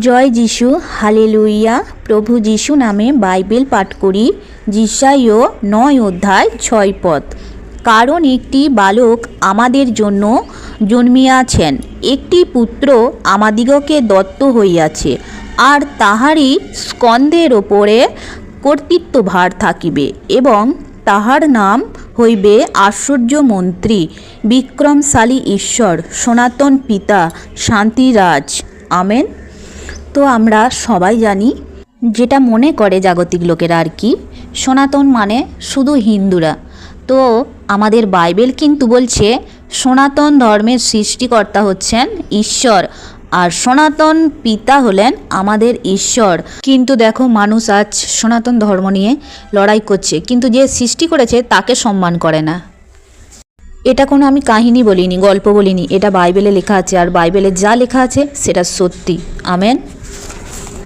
জয় যিশু, হালেলুইয়া, প্রভু যিশু নামে বাইবেল পাঠ করি যিশাইও নয় অধ্যায় ছয় পথ। কারণ একটি বালক আমাদের জন্য জন্মিয়াছেন, একটি পুত্র আমাদিগকে দত্ত হইয়াছে, আর তাহারই স্কন্ধের ওপরে কর্তৃত্বভার থাকিবে এবং তাহার নাম হইবে আশ্চর্য মন্ত্রী বিক্রমশালী ঈশ্বর, সনাতন পিতা, শান্তিরাজ। আমেন। তো আমরা সবাই জানি, যেটা মনে করে জাগতিক লোকেরা আর কি, সনাতন মানে শুধু হিন্দুরা। তো আমাদের বাইবেল কিন্তু বলছে, সনাতন ধর্মের সৃষ্টিকর্তা হচ্ছেন ঈশ্বর, আর সনাতন পিতা হলেন আমাদের ঈশ্বর। কিন্তু দেখো, মানুষ আজ সনাতন ধর্ম নিয়ে লড়াই করছে, কিন্তু যে সৃষ্টি করেছে তাকে সম্মান করে না। এটা কোনো আমি কাহিনী বলিনি, গল্প বলিনি, এটা বাইবেলে লেখা আছে, আর বাইবেলে যা লেখা আছে সেটা সত্যি। আমেন।